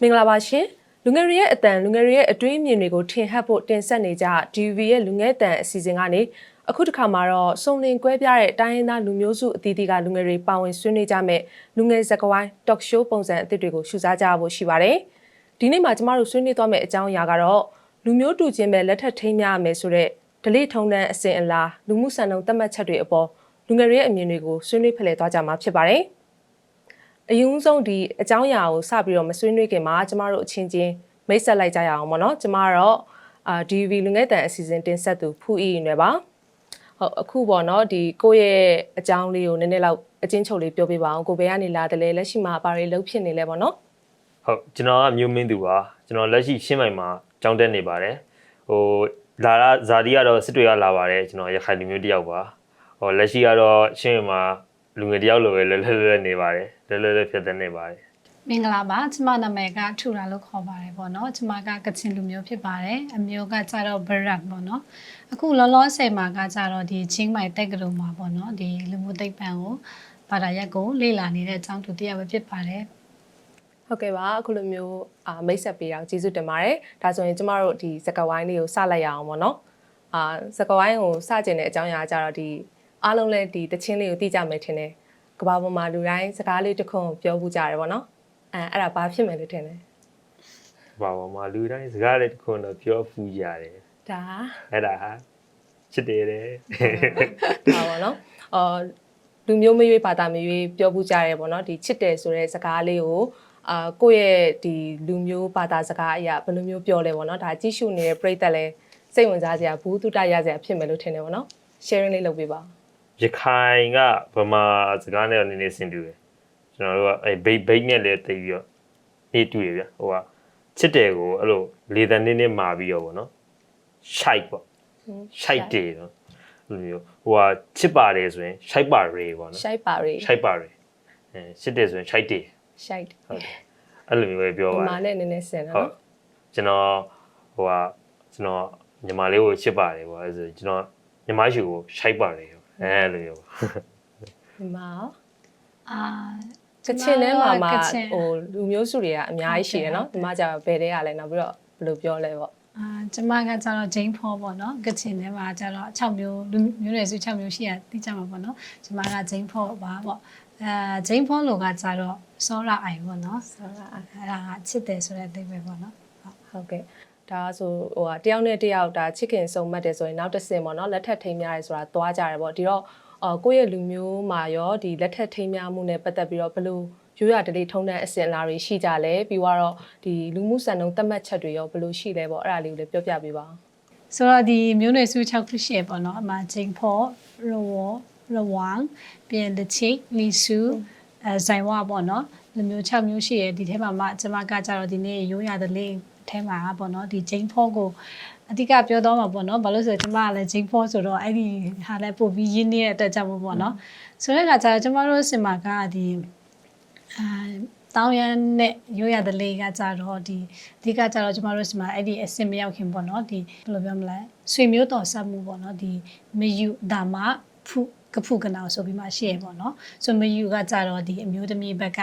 မင်္ဂလာပါရှင်လူငယ်တွေရဲ့အတန်လူငယ်တွေရဲ့အတွင်းအမြင်တွေကိုထင်ဟပ်ဖို့တင်ဆက်နေကြ DV ရဲ့လူငယ်အတန်အစီအစဉ်ကနေအခုတစ်ခါမှာတော့စုံလင်ကွဲပြားတဲ့တိုင်းရင်းသားလူမျိုးစုအသီးသီးကလူငယ်တွေပါဝင်ဆွေးနွေးကြမဲ့လူငယ်ဇာတ်ဝိုင်း talk show ပုံစံအသစ်တွေကိုရှုစားကြဖို့ရှိပါတယ်ဒီနေ့မှာကျမတို့ဆွေးနွေးသွားမယ့်အကြောင်းအရာကတော့လူမျိုးတူချင်းပဲလက်ထပ်ထိမ်းများရမယ်ဆိုတဲ့ဒလိထုံတန်းအစဉ်အလာလူမှုဆန်ုံသတ်မှတ်ချက်တွေအပေါ်လူငယ်တွေရဲ့အမြင်တွေကိုဆွေးနွေးဖလှယ်သွားကြမှာဖြစ်ပါတယ် အရင်ဆုံးဒီအကြောင်းအရာကိုစပြီးတော့မဆွေးနွေးခင်မှာကျမတို့အချင်းချင်းမိတ်ဆက်လိုက်ကြရအောင်ပေါ့နော်ကျမကတော့အာ DV လူငယ်တန်အစီအစဉ်တင်ဆက်သူဖူအီရွယ်ပါဟုတ်အခုပေါ့နော်ဒီကိုယ့်ရဲ့အကြောင်းလေးကိုနည်းနည်းလောက်အချင်းချုပ်လေးပြောပြပါအောင်ကိုဘယ်ကနေလာတယ်လဲလက်ရှိမှာဘာတွေလုပ်ဖြစ်နေလဲပေါ့နော်ဟုတ်ကျွန်တော်ကမျိုးမင်းသူပါကျွန်တော်လက်ရှိရှင်းမိုင်မှာကြောင်းတက်နေပါတယ်ဟိုလာလာဇာတိကတော့စစ်တွေကလာပါတယ်ကျွန်တော်ရခိုင်လူမျိုးတစ်ယောက်ပါဟိုလက်ရှိကတော့ရှင်းမိုင်မှာ လူငယ်တစ်ယောက်လိုပဲလဲလဲလဲနေပါတယ်လဲလဲလဲဖြစ်တဲ့နေပါတယ်မင်္ဂလာပါကျမနာမည်ကထူလာလို့ခေါ်ပါတယ်ပေါ့နော်ကျမကကချင်လူမျိုးဖြစ်ပါတယ်အမျိုးကကြတော့ဘရတ်ပေါ့နော်အခုလောလောဆယ်မှာကကြတော့ဒီချင်းမိုင်တက်ကလေးမှာပေါ့နော်ဒီလူမှုသိပ္ပံကိုဘာသာရပ်ကိုလေ့လာနေတဲ့အကြောင်းသူတရားပဲဖြစ်ပါတယ်ဟုတ်ကဲ့ပါအခုလိုမျိုးအာမိတ်ဆက်ပေးအောင်ကျေးဇူးတင်ပါတယ်ဒါဆိုရင်ကျမတို့ဒီစကဝိုင်းလေးကိုစလိုက်ရအောင်ပေါ့နော်အာစကဝိုင်းကိုစကျင်တဲ့အကြောင်းအရာကြတော့ဒီ အားလုံးလည်းဒီတချင်းလေးကိုသိကြမယ်ထင်တယ်ကဘာပေါ်မှာလူတိုင်းစကားလေးတစ်ခွန်းကိုပြောဘူးကြတယ်ပေါ့နော်အဲအဲ့ဒါဘာဖြစ်မယ်လို့ထင်လဲဘာပါမလူတိုင်းစကားလေးတစ်ခုတော့ပြောဖူးရတယ်ဒါအဲ့ဒါဟာချစ်တယ်တဲ့ဟာပေါ့နော်အော်လူမျိုးမရွေးဘာသာမရွေးပြောဘူးကြတယ်ပေါ့နော်ဒီချစ်တယ်ဆိုတဲ့စကားလေးကိုအာကိုယ့်ရဲ့ဒီလူမျိုးဘာသာစကားအရာဘယ်လိုမျိုးပြောလဲပေါ့နော်ဒါကြည့်ရှုနေတဲ့ပရိသတ်လည်းစိတ်ဝင်စားစရာဘူးတုတရစရာဖြစ်မယ်လို့ထင်တယ်ပေါ့နော် sharing လေးလုပ်ပေးပါ ရခိုင်ကဗမာစကားနဲ့နည်းနည်းဆင်တူတယ်ကျွန်တော်တို့ကအဲဘိတ်ဘိတ်နဲ့လည်းတိတ်ပြီးတော့နေတူရဗျဟိုကချစ်တယ်ကိုအဲ့လိုလေတန်နည်းနည်းမာပြီးတော့ဗောနော်ရှိုက်ပေါ့ရှိုက်တယ်နော်အဲ့လိုမျိုးဟိုကချစ်ပါတယ်ဆိုရင်ရှိုက်ပါရေပေါ့နော်ရှိုက်ပါရေရှိုက်ပါရေအဲချစ်တယ်ဆိုရင်ရှိုက်တယ်ရှိုက်ဟုတ်တယ်အဲ့လိုမျိုးပဲပြောဒီပါမှာတယ်နဲ့နည်းနည်းဆင်တယ်ဟုတ်နော်ကျွန်တော်ဟိုကကျွန်တော်ညီမလေးကိုချစ်ပါတယ်ပေါ့အဲဆိုကျွန်တော်ညီမရှိကိုရှိုက်ပါတယ် အဲလိုမျိုးဒီမှာအာကချင်ထဲမှာမှာကချင်ဟိုလူမျိုးစုတွေကအများကြီးရှိတယ်နော်ဒီမှာကျတော့ဘယ်တဲရလဲနောက်ပြီးတော့ဘယ်လိုပြောလဲပေါ့အာကျမကကြတော့ဂျိန်းဖောပေါ့နော်ကချင်ထဲမှာကြတော့6မျိုးလူမျိုးနွယ်စု6မျိုးရှိရသိကြမှာပေါ့နော်ကျမကဂျိန်းဖောပါပေါ့အဲဂျိန်းဖောလို့ကကြတော့စောရအိုင်ပေါ့နော်ဆိုတော့အဲ့ဒါကချစ်တယ်ဆိုတဲ့အဓိပ္ပာယ်ပေါ့နော်ဟုတ်ကဲ့ ဒါဆိုဟိုဟာတယောက်နဲ့တယောက်ဒါချစ်ခင်ဆုံမှတ်တယ်ဆိုရင်နောက်တစ်ဆင့်ပေါ့နော်လက်ထပ်ထိမ်းများတယ်ဆိုတာသွားကြတယ်ပေါ့ဒီတော့အော်ကိုယ့်ရဲ့လူမျိုးမှာရောဒီလက်ထပ်ထိမ်းများမှုနဲ့ပတ်သက်ပြီးတော့ဘယ်လိုရိုးရဒလေးထုံးတဲ့အစဉ်အလာတွေရှိကြလဲပြီးတော့ဒီလူမှုစံနှုန်းသတ်မှတ်ချက်တွေရောဘယ်လိုရှိလဲပေါ့အဲ့ဒါလေးကိုလည်းပြောပြပေးပါဦးဆိုတော့ဒီမျိုးနွယ်စု6ခုရှိရပေါ့နော်အမှဂျိန်းဖောရဝရဝမ်ပြန်တချိလီဆူအဲဇိုင်ဝပေါ့နော်လူမျိုး6မျိုးရှိရဒီထဲမှာမှကျမကကြတော့ဒီနေ့ရိုးရတဲ့လေး အထဲမှာပေါ့နော်ဒီဂျိန်းဖောကိုအဓိကပြောတော့မှာပေါ့နော်ဘာလို့ဆိုတော့ကျမကလည်းဂျိန်းဖောဆိုတော့အဲ့ဒီဟာလည်းပို့ပြီးရင်းနေတဲ့အတွက်ကြောင့်မို့ပေါ့နော်ဆိုတဲ့အခါကျတော့ကျမတို့စင်မာကဒီအာတောင်းရမ်းနဲ့ရိုးရတဲ့လေးကကြတော့ဒီအဓိကကြတော့ကျမတို့စင်မာအဲ့ဒီအစင်မရောက်ခင်ပေါ့နော်ဒီဘယ်လိုပြောမလဲဆွေမျိုးတော်ဆက်မှုပေါ့နော်ဒီမယူဒါမဖုကဖုကနာဆိုပြီးမှရှိရပေါ့နော်ဆိုမယူကကြတော့ဒီအမျိုးသမီးဘက်က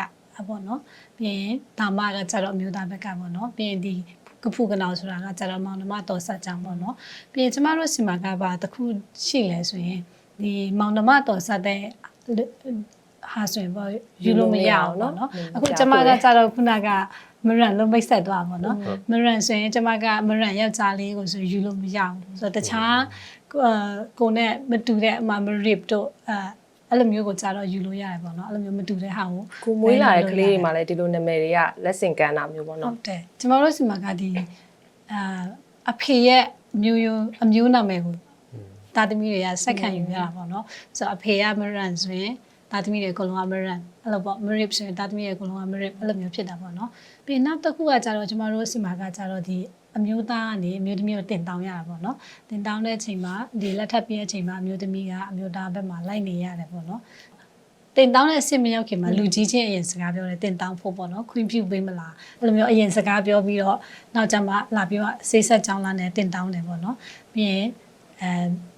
ပေါ့နော် ပြီးရင်ဒါမကကြတော့အမျိုးသားဘက်ကပေါ့နော်ပြီးရင်ဒီကဖုကနာဆိုတာကကြတော့မောင်နှမတော်ဆက်ကြောင်ပေါ့နော်ပြီးရင်ကျမတို့စင်မာကပါတစ်ခုရှိလဲဆိုရင်ဒီမောင်နှမတော်ဆက်တဲ့ ဟာဆိုရင်ပေါ့ယူလို့မရအောင်เนาะအခုကျမကကြတော့ခုနကမရန်လုံးမိတ်ဆက်သွားပါတော့မရန်ဆိုရင်ကျမကမရန်ယောက်ျားလေးကိုဆိုယူလို့မရအောင်ဆိုတော့တခြားကိုနဲ့မတူတဲ့အမမရစ်တို့အဲ အဲ့လိုမျိုးကိုကြတော့ယူလို့ရတယ်ပေါ့နော်အဲ့လိုမျိုးမတူတဲ့ဟာကိုကိုမွေးလာတဲ့ကလေးတွေမှာလည်းဒီလိုနာမည်တွေကလက်ဆင့်ကမ်းတာမျိုးပေါ့ဟုနော်တ်တယ်ကျမတို့စီမှာကဒီအာအဖေရဲ့အမျိုးရိုးအမျိုးနာမည်ကိုတာသမီတွေကစက္ကန့်ယူရတာပေါ့နော်ဆိုတော့အဖေကမရန်ဆိုရင်တာသမီတွေအကုန်လုံးကမရန်အဲ့လိုပေါ့မရစ်ဆိုရင်တာသမီတွေအကုန်လုံးကမရစ်အဲ့လိုမျိုးဖြစ်တာပေါ့နော်ပြီးနောက်တစ်ခုကကြတော့ကျမတို့စီမှာကကြတော့ဒီ အမျိုးသားကနေအမျိုးသမီးကိုတင်တောင်းရတာပေါ့နော်တင်တောင်းတဲ့အချိန်မှာဒီလက်ထပ်ပြည့်တဲ့အချိန်မှာအမျိုးသမီးကအမျိုးသားဘက်မှာလိုက်နေရတယ်ပေါ့နော်တင်တောင်းတဲ့အစ်စ်မရောက်ခင်မှာလူကြီးချင်းအရင်စကားပြောတယ်တင်တောင်းဖို့ပေါ့နော်ခွင့်ပြုပေးမလားအဲ့လိုမျိုးအရင်စကားပြောပြီးတော့နောက်ကျမှလာပြီးတော့ဆေးဆက်ကြောင်းလာနဲ့တင်တောင်းတယ်ပေါ့နော်ပြီးရင်အဲ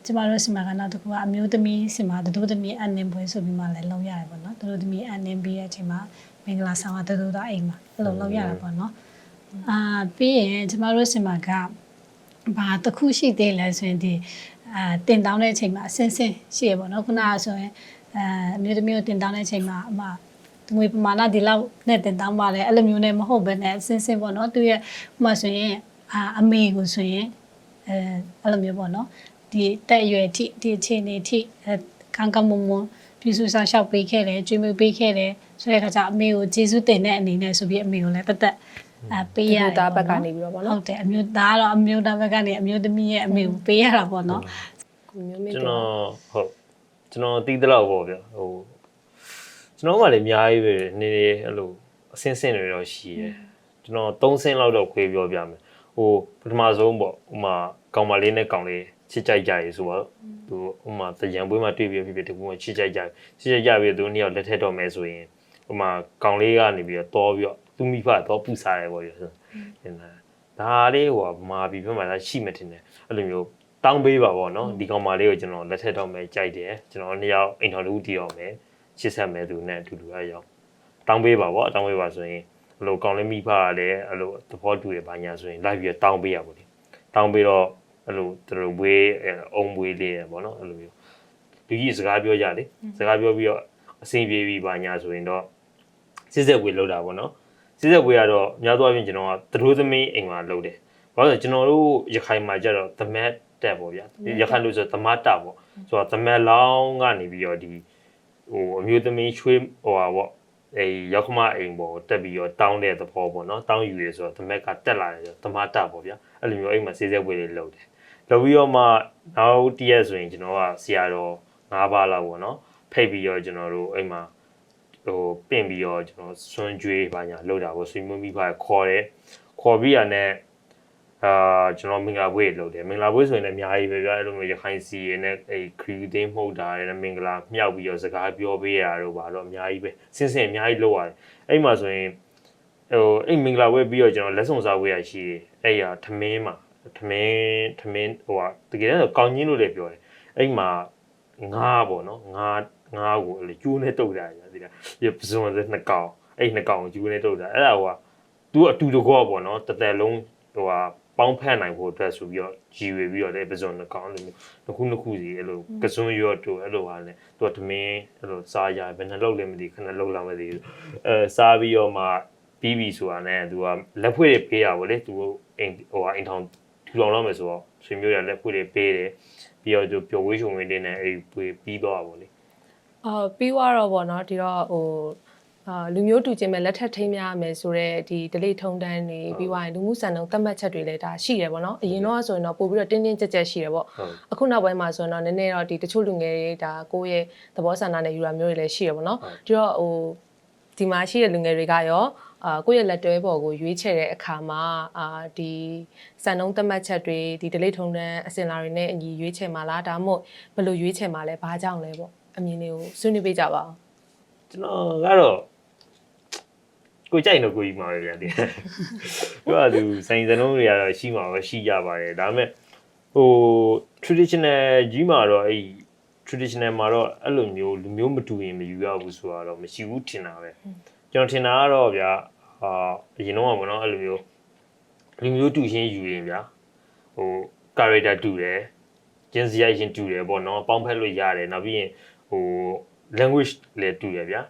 ကျမတို့စီမံကနောက်တစ်ခုကအမျိုးသမီးစီမံဒုသမီးအန်နင်ပွဲဆိုပြီးမှလည်းလုံးရတယ်ပေါ့နော်ဒုသမီးအန်နင်ပြီးတဲ့အချိန်မှာမင်္ဂလာဆောင်တာတူတူသားအိမ်မှာအဲ့လိုလုပ်ရတာပေါ့နော် အာပြီးရင်ကျမတို့စင်မှာကဘာတစ်ခုရှိသေးလဲဆိုရင်ဒီအာတင်တောင်းတဲ့အချိန်မှာအစင်းစင်းရှိရပေါ့နော်ခုနကဆိုရင်အာအမျိုးသမီးကိုတင်တောင်းတဲ့အချိန်မှာအမငွေပမာဏဒီလောက်နဲ့တင်တောင်းပါလေအဲ့လိုမျိုးနဲ့မဟုတ်ဘဲနဲ့အစင်းစင်းပေါ့နော်သူရဲ့ဥပမာဆိုရင်အာအမေကိုဆိုရင်အဲအဲ့လိုမျိုးပေါ့နော်ဒီတက်အရွယ်ထိဒီအခြေအနေထိအဲကောင်းကောင်းမွန်မွန်ပြည့်စုံဆောင်ရှောက်ပေးခဲ့တယ်ကျွေးမွေးပေးခဲ့တယ်ဆိုတဲ့အခါကျအမေကိုကျေးဇူးတင်တဲ့အနေနဲ့ဆိုပြီးအမေကိုလည်းတက်တက် အဲပေးရတယ်အမျိုးသားဘက်ကနေပြီးတော့ပေါ့နော်ဟုတ်တယ်အမျိုးသားကတော့အမျိုးသားဘက်ကနေအမျိုးသမီးရဲ့အမေကိုပေးရတာပေါ့နော်ကိုမျိုးမင်းကျွန်တို့တော်ဟုတ်ကျွန်တော်တီးသလောက်ပေါ့ဗျဟိုကျွန်တော်မှလည်းအများကြီးပဲနေနေအဲ့လိုအစင်းစင်းတွေတော့ရှိတယ်ကျွန်တော်၃ဆင်းလောက်တော့ခွေးပြောပြမယ်ဟိုပထမဆုံးပေါ့ဥမာကောင်မလေးနဲ့ကောင်လေးချစ်ကြိုက်ကြရေဆိုတော့သူဥမာတကြံပွဲမှာတွေ့ပြီးဖြစ်ဖြစ်ဒီကူမှာချစ်ကြိုက်ကြချစ်ကြိုက်ကြပြီးသူနှစ်ယောက်လက်ထက်တော့မယ်ဆိုရင်ဥမာကောင်လေးကနေပြီးတော့တောပြီးတော့ သူမိဖတော့ပူစားတယ်ပေါ့ရဆိုရင်ဒါလေးဟိုဗမာပြည်ဘက်မှာလည်းရှိမှတင်တယ်အဲ့လိုမျိုးတောင်းပေးပါပေါ့နော်ဒီကောင်မလေးကိုကျွန်တော်လက်ထက်တော့မယ်ကြိုက်တယ်ကျွန်တော်နှစ်ယောက်အိမ်တော်လူတီရောမယ်ချစ်ဆက်မယ်သူနဲ့အတူတူအရောက်တောင်းပေးပါပေါ့တောင်းပေးပါဆိုရင်အဲ့လိုကောင်လေးမိဖကလည်းအဲ့လိုသဘောတူတယ်ဘာညာဆိုရင်လိုက်ပြီးတောင်းပေးရပါလေတောင်းပေးတော့အဲ့လိုသူတို့ဝေးအုံဝေးလေးရပေါ့နော်အဲ့လိုမျိုးလူကြီးစကားပြောကြလေစကားပြောပြီးတော့အဆင်ပြေပြီးဘာညာဆိုရင်တော့စစ်ဆက်ဝေးလောက်တာပေါ့နော် စစ်ဆက်ဝေးကတော့အများသောအားဖြင့်ကျွန်တော်ကသတို့သမီးအိမ်မှာလုပ်တယ်ဘာလို့လဲကျွန်တော်တို့ရခိုင်မှာကြတော့သမက်တက်ပေါ့ဗျာရခိုင်လို့ဆိုသမတ်တာပေါ့ဆိုတော့သမက်လောင်းကနေပြီးတော့ဒီဟိုအမျိုးသမီးချွေးဟိုဟာပေါ့အဲရောက်ခမအိမ်ပေါ်တက်ပြီးတော့တောင်းတဲ့သဘောပေါ့နော်တောင်းယူရဆိုတော့သမက်ကတက်လာတယ်ဆိုသမတ်တာပေါ့ဗျာအဲ့လိုမျိုးအိမ်မှာစေးစဲပွဲလေးလုပ်တယ်လုပ်ပြီးတော့မှနောက်တရက်ဆိုရင်ကျွန်တော်ကဆရာတော်၅ပါးလောက်ပေါ့နော်ဖိတ်ပြီးတော့ကျွန်တော်တို့အိမ်မှာ ဟိုပင့်ပြီးတော့ကျွန်တော်စွန်ကြွေးပါညာလုပ်တာပေါ့ဆွေမျိုးမိဖခေါ်တယ်ခေါ်ပြီးရတဲ့အာကျွန်တော်မင်္ဂလာပွဲလုပ်တယ်မင်္ဂလာပွဲဆိုရင်လည်းအများကြီးပဲဗျာအဲ့လိုမျိုးရခိုင်စီရနဲ့အဲ့ခရီးသိမ်းမှုတ်တာရနဲ့မင်္ဂလာမြောက်ပြီးတော့စကားပြောပေးရတော့ပါတော့အများကြီးပဲစင်းစင်းအများကြီးလုပ်ရတယ်အဲ့မှာဆိုရင်ဟိုအဲ့မင်္ဂလာပွဲပြီးတော့ကျွန်တော်လက်ဆောင်စားဝေးရရှိတယ်အဲ့ရထမင်းမှာထမင်းထမင်းဟိုဟာတကယ်တော့ကောင်းကြီးလို့လည်းပြောတယ်အဲ့မှာငါးပေါ့နော်ငါး ငါးကိုအဲ့လိုကျိုးနဲ့တုတ်တာကြာဒီလားရပစုံစနှစ်ကောင်အဲ့နှစ်ကောင်ကျိုးနဲ့တုတ်တာအဲ့ဒါဟိုဟာသူအတူတကောပေါ့နော်တစ်သက်လုံးဟိုဟာပေါင်းဖက်နိုင်ဖို့အတွက်ဆိုပြီးတော့ကြည်ဝေပြီးတော့လည်းပစုံနှကောင်လိုမျိုးတစ်ခုနှစ်ခုစီအဲ့လိုကစွန်းရော့တို့အဲ့လိုဟာနဲ့သူကသမင်းအဲ့လိုစားရဘယ်နှလောက်လဲမသိခဏလောက်လာမသိဘူးအဲစားပြီးတော့မှပြီးပြီဆိုတာနဲ့သူကလက်ဖွဲ့တွေပေးရပါလေသူအိမ်ဟိုဟာအိမ်ထောင်ထူထောင်တော့မယ်ဆိုတော့ဆွေမျိုးရလက်ဖွဲ့တွေပေးတယ်ပြီးတော့သူပျော်ဝေးချုံဝေးလေးနဲ့အဲ့ပြီးတော့ပါလေ အာပြီးသွားတော့ဗောနော်ဒီတော့ဟိုအာလူမျိုးတူချင်းမဲ့လက်ထပ်ထိမ်းများရမယ်ဆိုတော့ဒီ delay ထုံတန်းနေပြီးသွားရင်လူမှုစံနှုန်းသတ်မှတ်ချက်တွေလည်းဒါရှိတယ်ဗောနော်အရင်တော့ဆိုရင်တော့ပို့ပြီးတော့တင်းတင်းကြပ်ကြပ်ရှိတယ်ဗောဟုတ်အခုနောက်ပိုင်းမှာဆိုရင်တော့နည်းနည်းတော့ဒီတချို့လူငယ်တွေဒါကိုယ့်ရဲ့သဘောဆန္ဒနဲ့ယူတာမျိုးတွေလည်းရှိရပါတော့။ဒီတော့ဟိုဒီမှာရှိတဲ့လူငယ်တွေကရောအာကိုယ့်ရဲ့လက်တွဲပေါ်ကိုရွေးချယ်တဲ့အခါမှာအာဒီစံနှုန်းသတ်မှတ်ချက်တွေဒီ delay ထုံတန်းအစင်လာတွေနဲ့အညီရွေးချယ်မှာလားဒါမှမဟုတ်ဘယ်လိုရွေးချယ်မှာလဲဘာကြောင့်လဲပေါ့ အမြင်လေးကိုဆွေးနွေးပေးကြပါအောင်ကျွန်တော်ကတော့ကိုကြိုက်တော့ကိုကြီးမှာပဲဗျာဒီပြောရသူစိုင်းစလုံးတွေကတော့ရှိမှာပဲရှိကြပါတယ်ဒါပေမဲ့ဟို traditional ကြီးမှာတော့အဲ့ traditional မှာတော့အဲ့လိုမျိုးလူမျိုးမတူရင်မယူရဘူးဆိုတာတော့မရှိဘူးထင်တာပဲကျွန်တော်ထင်တာကတော့ဗျာအာအရင်တော့ကပေါ့နော်အဲ့လိုမျိုးလူမျိုးတူချင်းယူရင်ဗျာဟို character တူတယ်ကျင်းစရိုက်ချင်းတူတယ်ပေါ့နော်ပေါင်းဖက်လို့ရတယ်နောက်ပြီးရင် ဟို language လည်းတူတယ်ဗျာ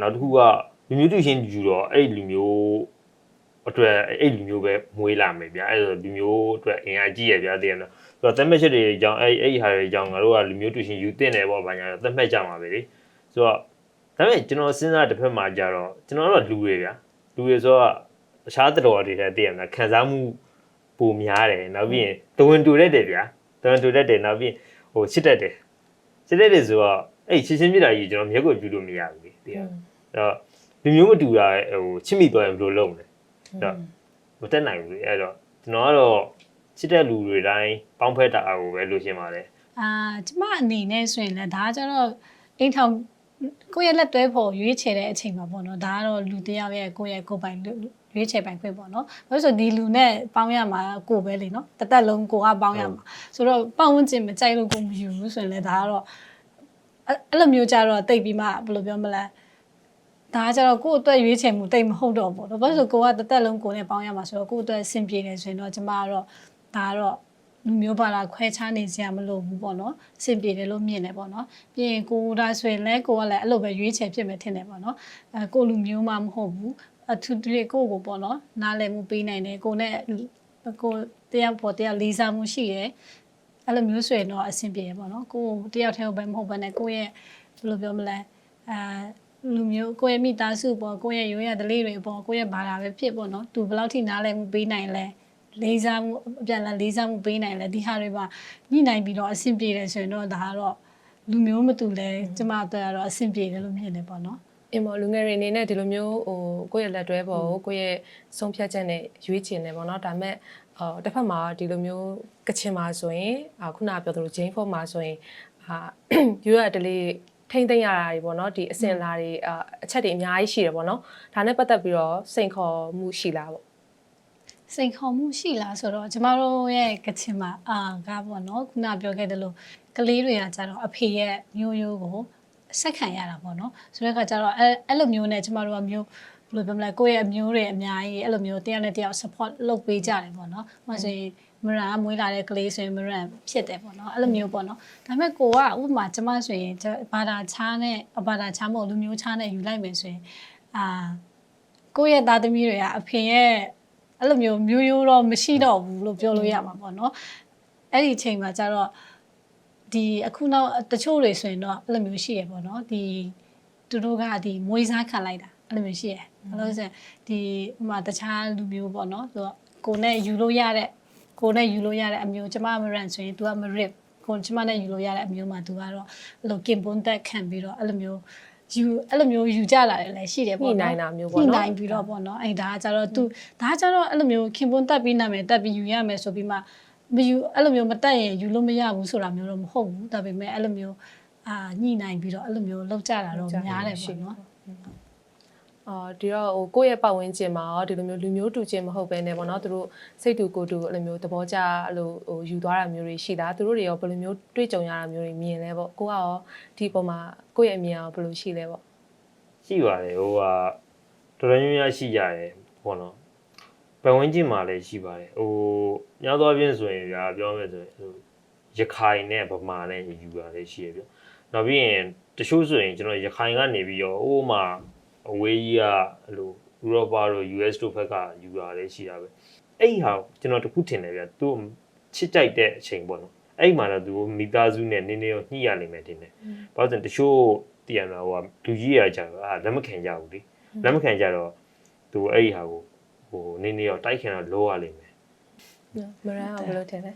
နောက်တစ်ခုကလူမျိုးတူချင်းယူတော့အဲ့ဒီလူမျိုးအတွက်အဲ့ဒီလူမျိုးပဲမွေးလာမယ်ဗျာအဲ့ဒါလူမျိုးအတွက်အင်အားကြီးရဗျာတည်ရနော်ဆိုတော့သတ်မှတ်ချက်တွေအကြောင်းအဲ့အဲ့ဒီဟာတွေအကြောင်းငါတို့ကလူမျိုးတူချင်းယူတင်တယ်ပေါ့ဗာညာသတ်မှတ်ကြမှာပဲလေဆိုတော့ဒါပေမဲ့ကျွန်တော်စဉ်းစားတစ်ဖက်မှာကြတော့ကျွန်တော်တို့ကလူတွေဗျာလူတွေဆိုတော့တခြားတော်တွေတဲ့တည်ရမလားခံစားမှုပိုများတယ်နောက်ပြီးရင်တဝင်တူတတ်တယ်ဗျာတဝင်တူတတ်တယ်နောက်ပြီးဟိုချစ်တတ်တယ်ချစ်တတ်တယ်ဆိုတော့ အဲ့ချစ်ချင်းမြတ်တာကြီးကျွန်တော်မျက်ကိုပြလို့မရဘူးလေတည်ရအဲ့တော့လူမျိုးမတူတာဟိုချစ်မိသွားရင်ဘယ်လိုလုပ်မလဲအဲ့တော့မတက်နိုင်ဘူးလေအဲ့တော့ကျွန်တော်ကတော့ချစ်တဲ့လူတွေတိုင်းပေါင်းဖက်တာကိုပဲလိုချင်ပါတယ်အာကျမအနေနဲ့ဆိုရင်လည်းဒါကကျတော့အိမ်ထောင်ကိုယ့်ရဲ့လက်တွဲဖို့ရွေးချယ်တဲ့အချိန်မှာပေါ့နော်ဒါကတော့လူတစ်ယောက်ရဲ့ကိုယ့်ရဲ့ကိုယ်ပိုင်လူရွေးချယ်ပိုင်ခွင့်ပေါ့နော်ဘာလို့လဲဆိုဒီလူနဲ့ပေါင်းရမှာကိုယ်ပဲလေနော်တစ်သက်လုံးကိုကပေါင်းရမှာဆိုတော့ပတ်ဝန်းကျင်မကြိုက်လို့ကိုမယူဘူးဆိုရင်လည်းဒါကတော့ အဲ့အဲ့လိုမျိုးကြတော့တိတ်ပြီးမှဘယ်လိုပြောမလဲဒါကကျတော့ကိုယ့်အတွက်ရွေးချယ်မှုတိတ်မဟုတ်တော့ဘူး။ဘာလို့လဲဆိုကိုကတစ်သက်လုံးကိုယ်နဲ့ပေါင်းရမှာဆိုတော့ကိုယ့်အတွက်အဆင်ပြေနေဆိုရင်တော့ကျမကတော့ဒါကတော့လူမျိုးပါလာခွဲခြားနေစရာမလိုဘူးပေါ့နော်။အဆင်ပြေတယ်လို့မြင်တယ်ပေါ့နော်။ပြီးရင်ကိုဒါဆိုရင်လည်းကိုကလည်းအဲ့လိုပဲရွေးချယ်ဖြစ်မယ်ထင်တယ်ပေါ့နော်။အဲကိုလူမျိုးမှမဟုတ်ဘူး။အထူးသဖြင့်ကိုကိုပေါ့နော်။နားလည်မှုပေးနိုင်တယ်ကိုနဲ့ကိုတရားပေါ်တရားလေးစားမှုရှိတယ်။ အဲ့လိုမျိုးဆိုရင်တော့အဆင်ပြေရပေါ့နော်။ကိုတယောက်တည်းပဲမဟုတ်ဘဲနဲ့ကိုရဲ့ဘယ်လိုပြောမလဲအာလူမျိုးကိုယ့်ရဲ့မိသားစုပေါ့ကိုယ့်ရဲ့ရိုးရဓလေ့တွေပေါ့ကိုယ့်ရဲ့ဘာသာပဲဖြစ်ပေါ့နော်သူဘယ်လောက်ထိနားလည်မှုပေးနိုင်လဲလေးစားမှုအပြန်အလှန်လေးစားမှုပေးနိုင်လဲဒီဟာတွေပါညှိနိုင်ပြီးတော့အဆင်ပြေတယ်ဆိုရင်တော့ဒါကတော့လူမျိုးမတူလဲကျမတို့ကတော့အဆင်ပြေတယ်လို့မြင်တယ်ပေါ့နော်အင်မော်လူငယ်တွေအနေနဲ့ဒီလိုမျိုးဟိုကိုယ့်ရဲ့လက်တွဲပေါ်ကိုကိုယ့်ရဲ့ဆုံးဖြတ်ချက်နဲ့ရွေးချယ်နေပေါ့နော်ဒါပေမဲ့ အော်တစ်ဖက်မှာဒီလိုမျိုးကချင်မှာဆိုရင်အခုနကပြောသလိုဂျိန်းဖော့မှာဆိုရင်အာယူရတလေးထိမ့်သိမ့်ရတာတွေပေါ့နော်ဒီအစင်လာတွေအာအချက်တွေအများကြီးရှိတယ်ပေါ့နော်ဒါနဲ့ပတ်သက်ပြီးတော့စိန်ခေါ်မှုရှိလားပေါ့စိန်ခေါ်မှုရှိလားဆိုတော့ကျမတို့ရဲ့ကချင်မှာအာကားပေါ့နော်ခုနပြောခဲ့တယ်လို့ကလေးတွေကကြတော့အဖေရဲ့မျိုးရိုးကိုဆက်ခံရတာပေါ့နော်ဆိုတဲ့အခါကျတော့အဲ့အဲ့လိုမျိုးနဲ့ကျမတို့ကမျိုး ဘယ်လိုပြောမလဲကိုယ့်ရဲ့အမျိုးတွေအများကြီးအဲ့လိုမျိုးတယောက်နဲ့တယောက် support လုပ်ပေးကြတယ်ပေါ့နော်။ဟိုဆိုရင်မရန်ကမွေးလာတဲ့ကလေးဆိုရင်မရန်ဖြစ်တယ်ပေါ့နော်။အဲ့လိုမျိုးပေါ့နော်။ဒါပေမဲ့ကိုကဥပမာကျမဆိုရင်ဘာသာချားနဲ့ဘာသာချားမဟုတ်လူမျိုးချားနဲ့ယူလိုက်မယ်ဆိုရင်အာကိုယ့်ရဲ့သားသမီးတွေကအဖေရဲ့အဲ့လိုမျိုးမျိုးရိုးတော့မရှိတော့ဘူးလို့ပြောလို့ရမှာပေါ့နော်။အဲ့ဒီအချိန်မှာကျတော့ဒီအခုနောက်တချို့တွေဆိုရင်တော့အဲ့လိုမျိုးရှိရပေါ့နော်။ဒီသူတို့ကဒီမွေးစားခံလိုက်တာ အဲ့လိုမျိုးရှိရ။ဘာလို့လဲဆိုရင်ဒီဥပမာတခြားလူမျိုးပေါ့နော်။ဆိုတော့ကိုနဲ့ယူလို့ရတဲ့ကိုနဲ့ယူလို့ရတဲ့အမျိုးကျမမရန်ဆိုရင် तू ကမရစ်ကိုကျမနဲ့ယူလို့ရတဲ့အမျိုးမှာ तू ကတော့အဲ့လိုကင်ပွန်တက်ခံပြီးတော့အဲ့လိုမျိုးယူအဲ့လိုမျိုးယူကြလာတယ်လည်းရှိတယ်ပေါ့ ညှိ နော် နှိုင်းတာမျိုးပေါ့ ညှိ နော် နှိုင်းပြီးတော့ပေါ့နော်အဲ့ဒါကကြတော့ तू ဒါကကြတော့အဲ့လိုမျိုးခင်ပွန်တက်ပြီးနာမယ်တက်ပြီးယူရမယ်ဆိုပြီးမှမယူအဲ့လိုမျိုးမတက်ရင်ယူလို့မရဘူးဆိုတာမျိုးတော့မဟုတ်ဘူးဒါပေမဲ့အဲ့လိုမျိုးအာညှိနှိုင်းပြီးတော့အဲ့လိုမျိုးလောက်ကြတာတော့များတယ်ပေါ့နော် အော်ဒီတော့ဟိုကိုယ့်ရဲ့ပတ်ဝန်းကျင်မှာရောဒီလိုမျိုးလူမျိုးတူချင်းမဟုတ်ဘဲနဲ့ပေါ့နော်သူတို့စိတ်တူကိုယ်တူအဲ့လိုမျိုးသဘောကျအဲ့လိုဟိုယူသွားတာမျိုးတွေရှိတာသူတို့တွေရောဘယ်လိုမျိုးတွေ့ကြုံရတာမျိုးတွေမြင်လဲပေါ့ကိုကရောဒီပုံမှာကိုယ့်ရဲ့အမြင်ရောဘယ်လိုရှိလဲပေါ့ရှိပါတယ်ဟိုဟာတော်တော်များများရှိကြတယ်ပေါ့နော်ပတ်ဝန်းကျင်မှာလည်းရှိပါတယ်ဟိုများသောအားဖြင့်ဆိုရင်ညာပြောမယ်ဆိုရင်ဟိုရခိုင်နဲ့ဗမာနဲ့ယူတာလည်းရှိရပြနောက်ပြီးရင်တချို့ဆိုရင်ကျွန်တော်ရခိုင်ကနေပြီးတော့ဟိုမှာ အဝေးကြီးကအဲ့လိုဥရောပတို့ US တို့ဘက်ကယူတာလည်းရှိတာပဲအဲ့ဒီဟာကျွန်တော်တခုထင်တယ်ဗျသူချစ်ကြိုက်တဲ့အချိန်ပေါ့နော်အဲ့ဒီမှာတော့သူမိသားစုနဲ့နင်းနေရောညှိရနိုင်မယ်တင်တယ်ဘာလို့လဲဆိုရင်တချို့တည်ရမှာဟိုကလူကြီးရကြတော့အာလက်မခံကြဘူးလေလက်မခံကြတော့သူအဲ့ဒီဟာကိုဟိုနင်းနေရောတိုက်ခံတော့လောရလိမ့်မယ်မရန်ကဘယ်လိုထင်လဲ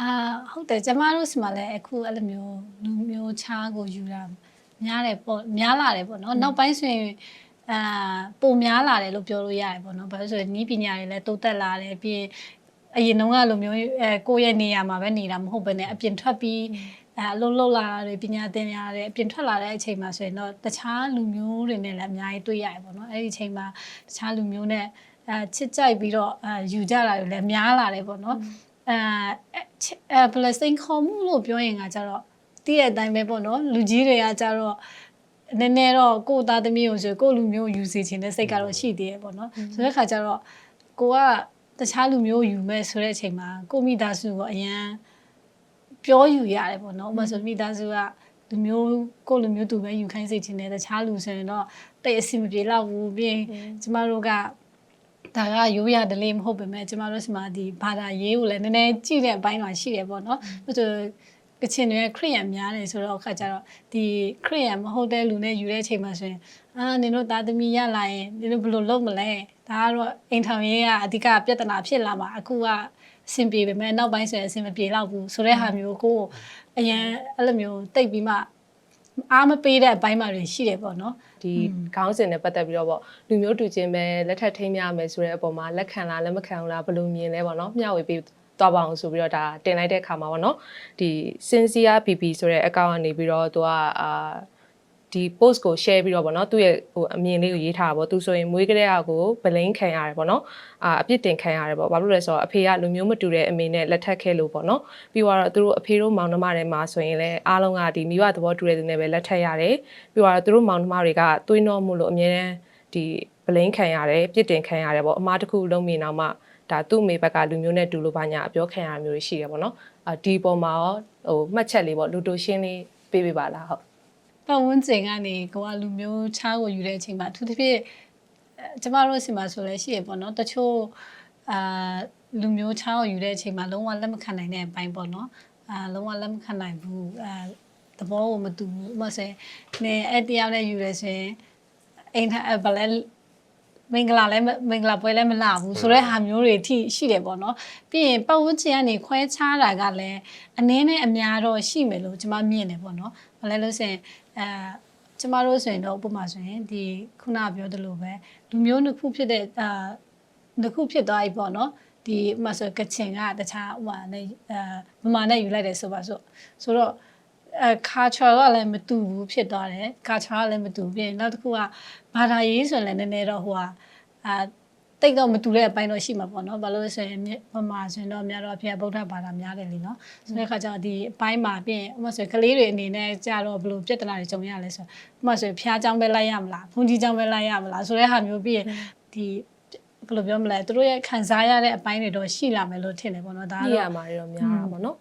အာဟုတ်တယ်ကျမတို့စီမှာလည်းအခုအဲ့လိုမျိုးလူမျိုးခြားကိုယူတာများတယ်ပေါ့များလာတယ်ပေါ့နော်နောက်ပိုင်းဆိုရင် အာပုံများလာတယ်လို့ပြောလို့ရတယ်ပေါ့နော်ဘာလို့လဲဆိုရင်နီးပညာတွေလည်းတိုးတက်လာတယ်ပြီးရင်အရင်တုန်းကလိုမျိုးအဲကိုယ့်ရဲ့နေရာမှာပဲနေတာမဟုတ်ဘဲနဲ့အပြင်ထွက်ပြီးအဲအလုံးလုံးလာတာတွေပညာသင်ရတယ်အပြင်ထွက်လာတဲ့အချိန်မှာဆိုရင်တော့တခြားလူမျိုးတွေနဲ့လည်းအများကြီးတွေ့ရတယ်ပေါ့နော်အဲ့ဒီအချိန်မှာတခြားလူမျိုးနဲ့အဲချစ်ကြိုက်ပြီးတော့အဲယူကြတာတွေလည်းများလာတယ်ပေါ့နော်အဲအဲဘလစင်ခေါ်မှုလို့ပြောရင်ကကြတော့တည့်ရဲ့အတိုင်းပဲပေါ့နော်လူကြီးတွေကကြတော့ နည်းနည်းတော့ကိုယ့်သားသမီးကိုဆိုကိုယ့်လူမျိုးကိုယူစီခြင်းတဲ့စိတ်ကတော့ရှိသေးတယ်ပေါ့နော်ဆိုတဲ့ခါကျတော့ကိုကတခြားလူမျိုးယူမဲ့ဆိုတဲ့အချိန်မှာကိုယ့်မိသားစုကိုအရန်ပြောယူရတယ်ပေါ့နော်ဥပမာဆိုမိသားစုကလူမျိုးကိုယ့်လူမျိုးသူပဲယူခိုင်းစေခြင်းနဲ့တခြားလူဆိုရင်တော့တိတ်အဆင်မပြေတော့ဘူးပြီးရင်ကျမတို့ကဒါကရိုးရဒလေးမဟုတ်ပေမဲ့ကျမတို့စီမှာဒီဘာသာရေးကိုလည်းနည်းနည်းကြည့်တဲ့အပိုင်းမှာရှိတယ်ပေါ့နော်။ဆိုတော့ ကချင်တွေခရိယံများတယ်ဆိုတော့အခါကျတော့ဒီခရိယံမဟုတ်တဲ့လူနဲ့ယူတဲ့အချိန်မှာဆိုရင်အာနင်တို့သားသမီးရလာရင်နင်တို့ဘယ်လိုလုပ်မလဲ။ဒါကတော့အိမ်ထောင်ရေးကအဓိကပြဿနာဖြစ်လာမှာအခုကအဆင်ပြေပေမဲ့နောက်ပိုင်းဆိုရင်အဆင်မပြေတော့ဘူးဆိုတဲ့ဟာမျိုးကိုအရင်အဲ့လိုမျိုးတိတ်ပြီးမှအားမပေးတဲ့အပိုင်းမှာတွေရှိတယ်ပေါ့နော်။ဒီခေါင်းစဉ်နဲ့ပတ်သက်ပြီးတော့ပေါ့လူမျိုးတူချင်းပဲလက်ထပ်ထိမ်းမြမယ်ဆိုတဲ့အပေါ်မှာလက်ခံလားလက်မခံဘူးလားဘယ်လိုမြင်လဲပေါ့နော်မျှဝေပေး သွားပါအောင်ဆိုပြီးတော့ဒါတင်လိုက်တဲ့အခါမှာပေါ့နော်ဒီ Sincere PP ဆိုတဲ့အကောင့်ကနေပြီးတော့သူကအာဒီ post ကို share ပြီးတော့ဗောနော်သူ့ရဲ့ဟိုအမြင်လေးကိုရေးထားတာဗောသူဆိုရင်မွေးကလေးအကိုဗလိန်ခံရတယ်ဗောနော်အာအပြစ်တင်ခံရတယ်ဗောဘာလို့လဲဆိုတော့အဖေကလူမျိုးမတူတဲ့အမေနဲ့လက်ထပ်ခဲ့လို့ဗောနော်ပြီးတော့သူတို့အဖေတို့မောင်နှမတွေမှာဆိုရင်လည်းအားလုံးကဒီမိဘသဘောတူတဲ့သူနဲ့ပဲလက်ထပ်ရတယ်ပြီးတော့သူတို့မောင်နှမတွေကသွေးနှောမှုလို့အမြဲတမ်းဒီဗလိန်ခံရတယ်ပြစ်တင်ခံရတယ်ဗောအမားတစ်ခုလုံးမိနောက်မှ ဒါသူ့အမေဘက်ကလူမျိုးနဲ့တူလို့ပါညာအပြောခံရမျိုးတွေရှိတယ်ဗောနော်အာဒီပေါ်မှာရောဟိုမှတ်ချက်လေးဗောလူတိုရှင်းလေးပေးပေးပါလားဟုတ်ပတ်ဝန်းကျင်ကနေကိုကလူမျိုးချားကိုယူတဲ့အချိန်မှာအထူးသဖြင့်အဲကျမတို့ဆီမှာဆိုလဲရှိရပေါ့နော်တချို့အာလူမျိုးချားကိုယူတဲ့အချိန်မှာလုံးဝလက်မခံနိုင်တဲ့အပိုင်းပေါ့နော်အာလုံးဝလက်မခံနိုင်ဘူးအာသဘောကိုမတူဘူးဥပမာဆိုရင်နေအဲ့တရားနဲ့ယူရဲဆိုရင်အိမ်ထဘလဲ မင်္ဂလာလည်းမင်္ဂလာပွဲလည်းမလာဘူးဆိုတဲ့ဟာမျိုးတွေအထိရှိတယ်ပေါ့နော်ပြီးရင်ပတ်ဝန်းကျင်ကနေခွဲခြားတာကလည်းအနည်းနဲ့အများတော့ရှိမယ်လို့ကျွန်မမြင်တယ်ပေါ့နော်ဘာလဲလို့ဆိုရင်အဲကျမတို့ဆိုရင်တော့ဥပမာဆိုရင်ဒီခုနပြောသလိုပဲလူမျိုးနှစ်ခုဖြစ်တဲ့အာနှစ်ခုဖြစ်သွားပြီပေါ့နော်ဒီဥပမာဆိုကချင်ကတခြားဥပမာနဲ့အဲမမနဲ့ယူလိုက်တယ်ဆိုပါဆိုဆိုတော့ အဲ culture ကလည်းမတူဘူးဖြစ်သွားတယ် culture ကလည်းမတူဘူးပြီးရင်နောက်တစ်ခုကဘာသာရေးဆိုရင်လည်းနည်းနည်းတော့ဟိုဟာအာတိတ်တော့မတူတဲ့အပိုင်းတော့ရှိမှာပေါ့နော်ဘာလို့လဲဆိုရင်မမဆိုရင်တော့များတော့အဖေဗုဒ္ဓဘာသာများတယ်လीနော်ဆိုတဲ့အခါကျတော့ဒီအပိုင်းမှာပြင်ဥပမာဆိုရင်ကလေးတွေအနေနဲ့ကြာတော့ဘယ်လိုပြဿနာတွေကြုံရလဲဆိုတော့ဥပမာဆိုရင်ဖျားเจ้าပဲလိုက်ရမလားဘုန်းကြီးเจ้าပဲလိုက်ရမလားဆိုတဲ့ဟာမျိုးပြီးရင်ဒီဘယ်လိုပြောမလဲသူတို့ရဲ့ခံစားရတဲ့အပိုင်းတွေတော့ရှိလာမယ်လို့ထင်တယ်ပေါ့နော်ဒါ ဒီ ကတော့ ရမှာတွေတော့များတာပေါ့နော်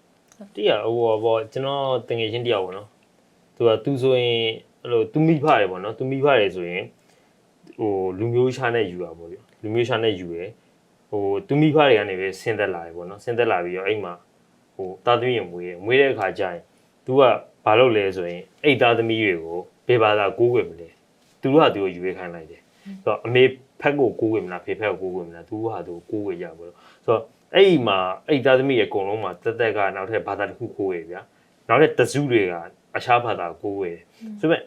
တိရဟိုဘောကျွန်တော်တငယ်ချင်းတယောက်ပေါ့နော်သူကသူဆိုရင်အဲ့လိုသူမိဖတယ်ပေါ့နော်သူမိဖတယ်ဆိုရင်ဟိုလူမျိုးခြားနဲ့ယူတာပေါ့ဗျလူမျိုးခြားနဲ့ယူရယ်ဟိုသူမိဖတွေကနေပဲဆင်းသက်လာတယ်ပေါ့နော်ဆင်းသက်လာပြီးတော့အဲ့မှာဟိုတာသမီးရမွေးရယ်မွေးတဲ့အခါကျရင် तू ကဘာလုပ်လဲဆိုရင်အဲ့သားသမီးတွေကိုဘယ်ဘာသာကိုးကွယ်မလဲသူတို့ဟာသူကိုယူရခိုင်းလိုက်တယ်ဆိုတော့အမေဖက်ကိုကိုးကွယ်မလားဖေဖက်ကိုကိုးကွယ်မလားသူဟာသူကိုကိုးကွယ်ကြပါတော့ဆိုတော့ အဲ့ဒီမှာအဲ့သားသမီးရဲ့အကုန်လုံးမှာတက်တက်ကနောက်ထပ်ဘာသာတစ်ခုကိုးကွယ်ဗျာနောက်ထပ်တစုတွေကအခြားဘာသာကိုးကွယ်တယ်ဆိုပေမဲ့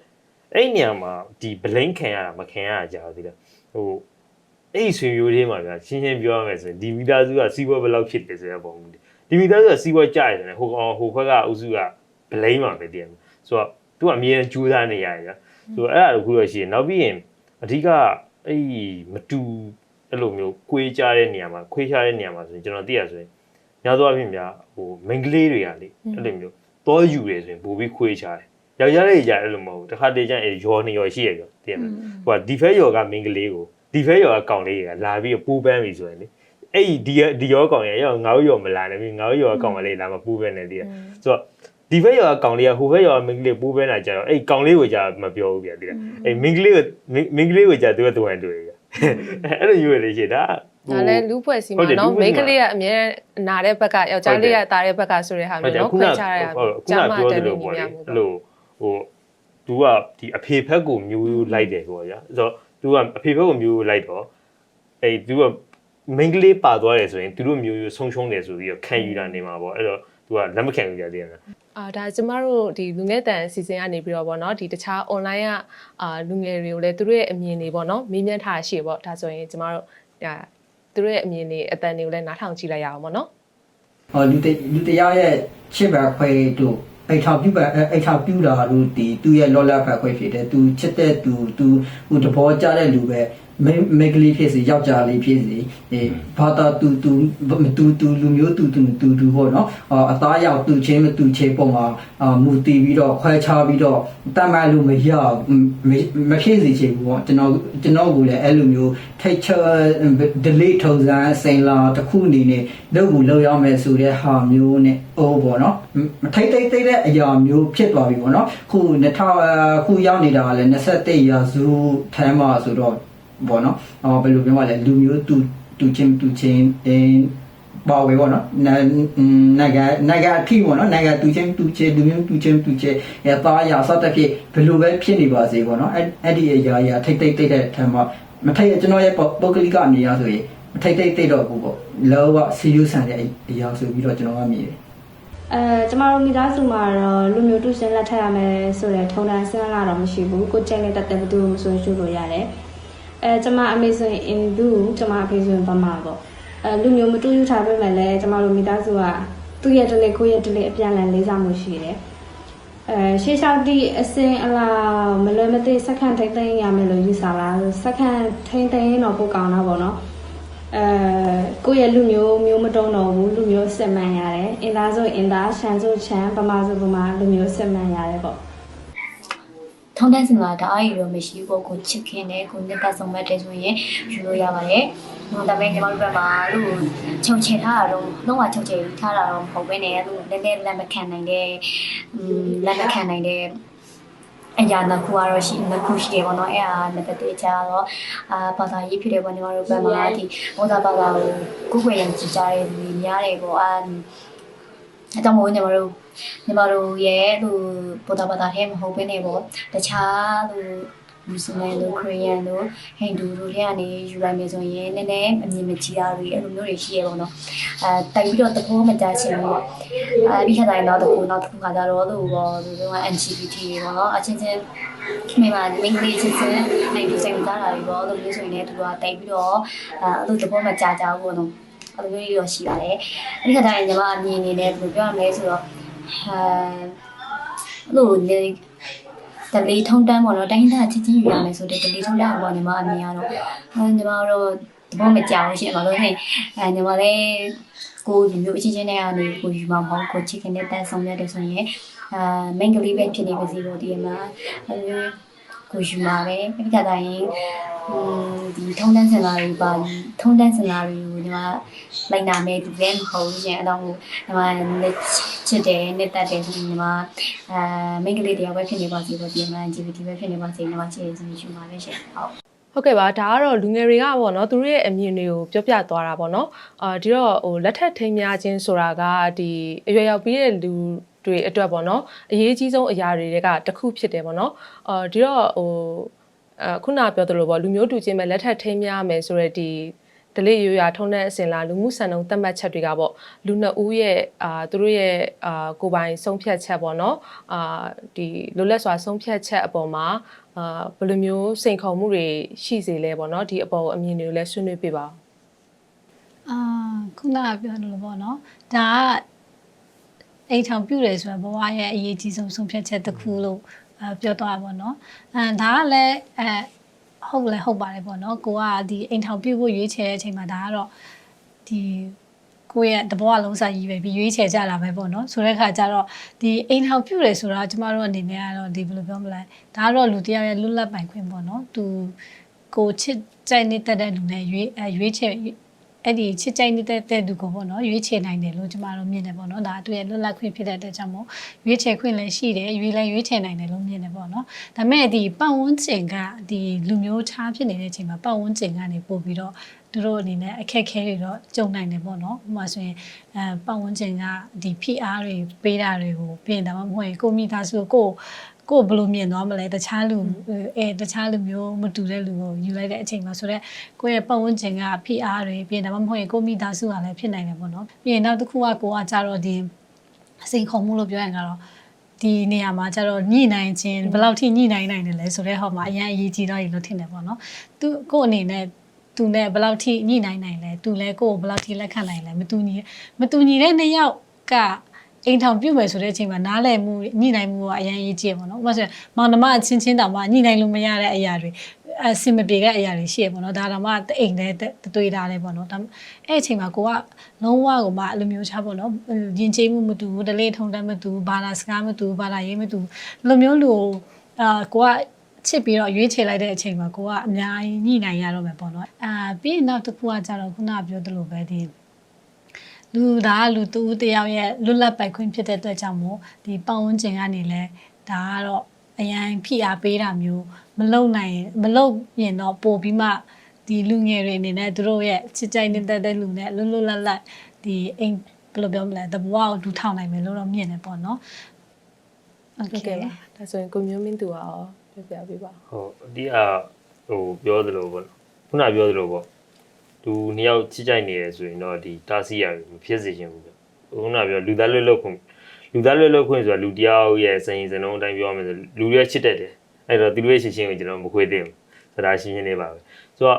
အဲ့ဒီနေရာမှာဒီဘလိန်ခံရတာမခံရကြဘူးဒီလားဟိုအဲ့ဒီဆွေမျိုးလေးမှာဗျာရှင်းရှင်းပြောရမယ်ဆိုရင်ဒီမိသားစုကစီးပွားဘယ်လောက်ဖြစ်တယ်ဆိုတဲ့ပုံမျိုးဒီမိသားစုကစီးပွားကြရတယ်ဟိုကောင်ဟိုဘက်ကအုပ်စုကဘလိန်မှာပဲတည်တယ်ဆိုတော့သူကအမြဲတမ်းကြိုးစားနေရတယ်ဗျာဆိုတော့အဲ့ဒါတခုတော့ရှိရင်နောက်ပြီးရင်အဓိကအဲ့ဒီမတူ အဲ့လိုမျိုးကွေးကြတဲ့နေရာမှာခွေးချတဲ့နေရာမှာဆိုရင်ကျွန်တော်သိရဆိုရင်များသောအားဖြင့်ဗျာဟိုမိန်းကလေးတွေကလေအဲ့လိုမျိုးတောယူတယ်ဆိုရင်ပိုပြီးခွေးချတယ်ယောက်ျားလေးကြအဲ့လိုမဟုတ်ဘူးတစ်ခါတည်းကျရင်အဲ့ရောနေရောရှိရကြောတည်ရမယ်ဟိုကဒီဖဲရောကမိန်းကလေးကိုဒီဖဲရောကကောင်လေးတွေကလာပြီးပူးပန်းပြီဆိုရင်လေအဲ့ဒီဒီရောကောင်ရရောငါ့ရောမလာနဲ့ပြီးငါ့ရောကောင်မလေးလာမပူးပန်းနေတည်ရဆိုတော့ဒီဘက်ရောကောင်လေးကဟိုဘက်ရောမိန်းကလေးပူးပန်းလာကြတော့အဲ့ကောင်လေးကိုကြာမပြောဘူးဗျာတည်ရအဲ့မိန်းကလေးကိုမိန်းကလေးကိုကြာသူကတူဟန်တူရဗျာ အဲ့လိုယူရလေရှိတာ ဒါလည်းလူဖွဲ့စီ ဟုတ် မှာ တယ် နော် လူဖွဲ့ မိ စီ န်းကလေးကအမြဲအနာတဲ့ဘက်ကယောက်ျားလေးကတာတဲ့ဘက်ကဆိုတဲ့ဟာ ဟုတ် မျိုး တယ် နော် ခုန ခွဲ က ခြားရတာ ဟုတ်ခုနပြောသလိုပေါ့လေအဲ့လိုဟို तू ကဒီအဖေဖက်ကိုမျိုးလိုက်တယ်ပေါ့ဗျာဆိုတော့ तू ကအဖေဖက်ကိုမျိုးလိုက်တော့အဲ့ तू ကမိန်းကလေးပါသွားတယ်ဆိုရင်သူတို့မျိုးရိုးဆုံးရှုံးတယ်ဆိုပြီးတော့ခံယူတာနေမှာပေါ့အဲ့တော့ तू ကလက်မခံဘူးကြတယ်နော် အာဒါကျမတို့ဒီလူငယ်တန်အစီအစဉ်ကနေပြီးတော့ဗောနော်ဒီတခြား online ကအာလူငယ်တွေကိုလည်းသူတို့ရဲ့အမြင်တွေဗောနော်မေးမြန်းထားရှိဗောဒါဆိုရင်ကျမတို့ဒါသူတို့ရဲ့အမြင်တွေအတန်တွေကိုလည်းနားထောင်ကြည့်လိုက်ရအောင်ဗောနော်ဟောလူတလူတရားရဲ့ချစ်ပါခွဲတို့အိတ်ထောင်ပြုပါအိတ်ထောင်ပြုတာလို့ဒီသူ့ရဲ့လောလဖက်ခွဲဖြစ်တယ်သူချစ်တဲ့သူသူဟိုတဘောကြတဲ့လူပဲ မိမိကလေးဖြစ်စီယောက်ျားလေးဖြစ်စီအေးဘာသာတူတူမတူတူလူမျိုးတူတူတူတူပေါ့နော်အာအသားရောက်တူချင်းမတူချင်းပုံမှာအာမူတည်ပြီးတော့ခွဲခြားပြီးတော့တတ်မှတ်လို့မရဘူးမမဖြစ်စီချင်ဘူးပေါ့ကျွန်တော်ကျွန်တော်ကလည်းအဲ့လိုမျိုး texture delay ထုံစံစင်လာတစ်ခုအနေနဲ့လုပ်ကိုလုပ်ရမယ်ဆိုတဲ့ဟာမျိုးနဲ့အိုးပေါ့နော်မထိတ်တိတ်တိတ်တဲ့အရာမျိုးဖြစ်သွားပြီပေါ့နော်ခု2000ခုရောက်နေတာကလည်း21ရာစုထဲမှာဆိုတော့ ပေါ့နော်အော်ဘယ်လိုပြောမလဲလူမျိုးတူတူချင်းတူချင်းအင်းပါဝေပေါ့နော်နာနာဂနာဂအထိပေါ့နော်နာဂတူချင်းတူချင်းလူမျိုးတူချင်းတူချင်းရသားရစသဖြင့်ဘယ်လိုပဲဖြစ်နေပါစေပေါ့နော်အဲ့အဲ့ဒီအရာအရာထိတ်တိတ်တိတ်တဲ့ထဲမှာမထိတ်ကျွန်တော်ရဲ့ပုဂ္ဂလိကအမြင်အရဆိုရင်မထိတ်တိတ်တိတ်တော့ဘူးပေါ့လောကစီယူဆန်တဲ့အရာဆိုပြီးတော့ကျွန်တော်ကမြင်တယ်အဲကျမတို့မိသားစုမှာတော့လူမျိုးတူရှင်လက်ထပ်ရမယ်ဆိုတဲ့ထုံတန်းစဉ်းလာတော့မရှိဘူးကိုကျင့်တဲ့တက်တဲ့ဘသူမှမဆိုရှုလို့ရတယ် အဲကျမအမေဆိုရင်အင်ဒူကျမအဖေဆိုရင်ဗမာပေါ့အဲလူမျိုးမတူယူထားပေမဲ့လည်းကျမတို့မိသားစုကသူ့ရဲ့တလေကိုယ့်ရဲ့တလေအပြန်အလှန်လေးစားမှုရှိတယ်အဲအဲရှေးလျှောက်တိအစင်အလားမလွယ်မသိစက္ကန့်ထိမ့်သိမ့်ရမယ်လို့ယူဆလားစက္ကန့်ထိမ့်သိမ့်ရင်တော့ပိုကောင်းတာပေါ့နော်အဲကိုယ့်ရဲ့လူမျိုးမျိုးမတုံးတော့ဘူးလူမျိုးစစ်မှန်ရတယ်အင်သားဆိုအင်သားရှမ်းဆိုချမ်းဗမာဆိုဗမာလူမျိုးစစ်မှန်ရတယ်ပေါ့ ထုံးတန်းစင်လာတအားရတော့မရှိဘူးကိုချစ်ခင်တယ်ကိုနှစ်သက်ဆုံးမဲ့တယ်ဆိုရင်ယူလို့ရပါတယ်။ဒါပေမဲ့ကျွန်တော်တို့ဘက်မှာလို့ချုံချင်ထားတာတော့လုံးဝချုံချင်ထားတာတော့မဟုတ်ဘဲနဲ့လို့လည်းလည်းလက်မခံနိုင်တဲ့อืมလက်မခံနိုင်တဲ့အရာနှစ်ခုကတော့ရှိနှစ်ခုရှိတယ်ပေါ့နော်အဲ့ဒါနှစ်ပတ်တည်းကြတော့အာဘာသာရေးဖြစ်တယ်ပေါ့ညီမတို့ဘက်မှာဒီဘောဓဘာသာကိုကိုယ်ကိုယ်ရံကြည့်ကြတဲ့လူတွေများတယ်ပေါ့အာ အကြောင်းမို့ညီမတို့ညီမတို့ရဲ့လူဘောဓဘာသာထဲမဟုတ်ဘဲနဲ့ပေါ့တခြားလူမွတ်စလင်တို့ခရစ်ယာန်တို့ဟိန္ဒူတို့ထဲကနေယူလိုက်မယ်ဆိုရင်နည်းနည်းအမြင်မကြီးတာတွေအဲ့လိုမျိုးတွေရှိရပေါ့နော်အဲတိုက်ပြီးတော့တဘောမကြချင်ဘူးအဲဒီခါတိုင်းတော့တခုနောက်တစ်ခုခါကြတော့လို့ပေါ့ဒီလိုက LGBT တွေပေါ့နော်အချင်းချင်းမိမမင်းကလေးချင်းချင်းနိုင်ဒီစိတ်ကြတာတွေပေါ့လို့မျိုးဆိုရင်လည်းသူကတိုက်ပြီးတော့အဲအဲ့လိုတဘောမကြကြဘူးပေါ့နော် အဲ့လိုမျိုးရောရှိပါတယ်အဲဒီခါတိုင်းညီမအမြင်အနေနဲ့ဘယ်လိုပြောရမလဲဆိုတော့အဲလို့လေတလေးထုံတန်းပေါ့နော်တိုင်းသားချစ်ချင်းယူရမယ်ဆိုတဲ့တလေးထုံတန်းပေါ့ညီမအမြင်ကတော့အဲညီမတို့တဘောမကြောက်ရှင်ပါလို့ဟဲ့အဲညီမလည်းကိုလူမျိုးအချင်းချင်းတွေကနေကိုယူမှာမဟုတ်ကိုချစ်ခင်တဲ့တန်ဆောင်ရတယ်ဆိုရင်အာမင်္ဂလိပဲဖြစ်နေပါစေလို့ဒီမှာအဲ ကိုယူမှာပဲအဲ့ဒီကတိုင်းဟိုဒီထုံတန်းစင်လာတွေပါထုံတန်းစင်လာတွေကိုညီမလိုက်နာမယ်ဒီလည်းမဟုတ်ဘူးရှင်အဲ့တော့ညီမလက်ချစ်တယ်နှစ်သက်တယ်ဆိုရင်ညီမအာမင်္ဂလိတရားပဲဖြစ်နေပါစေလို့ဒီမှာ LGBT ပဲဖြစ်နေပါစေညီမချစ်ရခြင်းယူမှာပဲရှင်ဟုတ်ဟုတ်ကဲ့ပါဒါကတော့လူငယ်တွေကပေါ့နော်သူတို့ရဲ့အမြင်တွေကိုပြောပြသွားတာပေါ့နော်အာဒီတော့ဟိုလက်ထက်ထိမ်းများခြင်းဆိုတာကဒီအရွယ်ရောက်ပြီးတဲ့လူ တွေအတွက်ပေါ့နော်အရေးကြီးဆုံးအရာတွေကတစ်ခုဖြစ်တယ်ပေါ့နော်အာဒီတော့ဟိုအခုနပြောသလိုပေါ့လူမျိုးတူချင်းပဲလက်ထက်ထိမ်းများမယ်ဆိုတော့ဒီဒလိရိုးရာထုံးတဲ့အစဉ်လာလူမှုဆန်ုံသတ်မှတ်ချက်တွေကပေါ့လူနှစ်ဦးရဲ့အာသူတို့ရဲ့အာကိုယ်ပိုင်ဆုံးဖြတ်ချက်ပေါ့နော်အာဒီလွတ်လပ်စွာဆုံးဖြတ်ချက်အပေါ်မှာအာဘယ်လိုမျိုးစိန်ခေါ်မှုတွေရှိစေလဲပေါ့နော်ဒီအပေါ်အမြင်တွေကိုလည်းဆွေးနွေးပြပါဦးအာခုနကပြောလို့ပေါ့နော်ဒါက အိမ်ထောင်ပြုတယ်ဆိုတာဘဝရဲ့အရေးကြီးဆုံးဆုံးဖြတ်ချက်တစ်ခုလို့အဲပြောသွားပါပေါ့နော်အဲဒါကလည်းအဲဟုတ်လဲဟုတ်ပါတယ်ပေါ့နော်ကိုကဒီအိမ်ထောင်ပြုဖို့ရွေးချယ်တဲ့အချိန်မှာဒါကတော့ဒီကိုယ့်ရဲ့တဘောလုံးစာကြီးပဲပြီးရွေးချယ်ကြတာပဲပေါ့နော်ဆိုတဲ့အခါကျတော့ဒီအိမ်ထောင်ပြုတယ်ဆိုတာကျမတို့အနေနဲ့ကတော့ဒီဘယ်လိုပြောမလဲဒါကတော့လူတစ်ယောက်ရဲ့လွတ်လပ်ပိုင်ခွင့်ပေါ့နော်သူကိုချစ်ကြိုက်နေတဲ့တဲ့လူနဲ့ရွေးအဲရွေးချယ် အဲ့ဒီချစ်ကြိုက်နေတဲ့တဲ့သူကိုပေါ့နော်ရွေးချယ်နိုင်တယ်လို့ကျမတို့မြင်တယ်ပေါ့နော်ဒါသူရဲ့လွတ်လပ်ခွင့်ဖြစ်တဲ့အတွက်ကြောင့်မို့ရွေးချယ်ခွင့်လည်းရှိတယ်ရွေးလည်းရွေးချယ်နိုင်တယ်လို့မြင်တယ်ပေါ့နော်ဒါပေမဲ့ဒီပတ်ဝန်းကျင်ကဒီလူမျိုးခြားဖြစ်နေတဲ့အချိန်မှာပတ်ဝန်းကျင်ကနေပို့ပြီးတော့သူတို့အနေနဲ့အခက်အခဲတွေတော့ကြုံနိုင်တယ်ပေါ့နော်ဥပမာဆိုရင်အဲပတ်ဝန်းကျင်ကဒီ PR တွေပေးတာတွေကိုပြင်တယ်မဟုတ်ရင်ကိုမိသားစုကို ကိုဘယ်လိုမြင်သွားမလဲတခြားလူအဲတခြားလူမျိုးမတူတဲ့လူကိုယူလိုက်တဲ့အချိန်မှာဆိုတော့ကိုယ့်ရဲ့ပတ်ဝန်းကျင်က PR တွေပြင်တယ်မဟုတ်ရင်ကိုမိသားစုကလည်းဖြစ်နိုင်တယ်ပေါ့နော်ပြီးရင်နောက်တစ်ခုကကိုကကြတော့ဒီအစိန်ခုံမှုလို့ပြောရင်ကတော့ဒီနေရာမှာကျတော့ညှိနိုင်ခြင်းဘယ်လောက်ထိညှိနိုင်နိုင်တယ်လဲဆိုတော့ဟောမှာအရင်အရေးကြီးတော့ရလို့ထင်တယ်ပေါ့နော်သူကိုယ့်အနေနဲ့သူနဲ့ဘယ်လောက်ထိညှိနိုင်နိုင်လဲသူလည်းကိုယ့်ကိုဘယ်လောက်ထိလက်ခံနိုင်လဲမတူညီမတူညီတဲ့နှစ်ယောက်က အိမ်ထောင်ပြုတ်မယ်ဆိုတဲ့အချိန်မှာနားလည်မှုညှိနိုင်မှုကအရင်အရေးကြီးပေါ့နော်ဥပမာဆိုရင်မောင်နှမအချင်းချင်းတောင်မှညှိနိုင်လို့မရတဲ့အရာတွေအစင်မပြေတဲ့အရာတွေရှိရပေါ့နော်ဒါတောင်မှအိမ်နဲ့တွေ့တာလည်းပေါ့နော်ဒါအဲ့အချိန်မှာကိုကလုံးဝကိုမှအဲ့လိုမျိုးချပေါ့နော်ယဉ်ကျေးမှုမတူဘူးဒလေးထုံတမ်းမတူဘူးဘာသာစကားမတူဘူးဘာသာရေးမတူဘူးလိုမျိုးလူအာကိုကချစ်ပြီးတော့ရွေးချယ်လိုက်တဲ့အချိန်မှာကိုကအများကြီးညှိနိုင်ရတော့မယ်ပေါ့နော်အာပြီးရင်နောက်တစ်ခုကကြတော့ခုနကပြောသလိုပဲဒီ လူသားလူတူတယောက်ရဲ့လွတ်လပ်ပိုင်ခွင့်ဖြစ်တဲ့အတွက်ကြောင့်မို့ဒီပတ်ဝန်းကျင်ကနေလဲဒါကတော့အရင်ဖိအားပေးတာမျိုးမလုံနိုင်မလုံရင်တော့ပို့ပြီးမှဒီလူငယ်တွေအနေနဲ့သူတို့ရဲ့ချစ်ကြိုက်နေတဲ့တဲ့လူနဲ့လွတ်လွတ်လပ်လပ်ဒီအိမ်ဘယ်လိုပြောမလဲတဘဝကိုဒူထောင်နိုင်မယ်လို့တော့မြင်တယ်ပေါ့နော်โอ ဟုတ် เค ကဲ့ပါဒါဆိုရင်ကိုမျိုးမင်းသူကရောပြောပြပေးပါ ဟုတ်အဒီအဟိုပြောသလိုပေါ့ခုနပြောသလိုပေါ့ သူနှစ်ယောက်ချစ်ကြိုက်နေရဆိုရင်တော့ဒီတာစီရမဖြစ်စေချင်ဘူးဗျခုနပြောလူသားလွတ်လွတ်ခွင့်လူသားလွတ်လွတ်ခွင့်ဆိုတာလူတယောက်ရဲ့စင်စင်လုံးအတိုင်းပြောရမယ်ဆိုလူတွေချစ်တတ်တယ်အဲ့တော့သူတို့ရဲ့ချစ်ချင်းကိုကျွန်တော်မခွေသင့်ဘူးဆိုတာရှင်းရှင်းလေးပါပဲဆိုတော့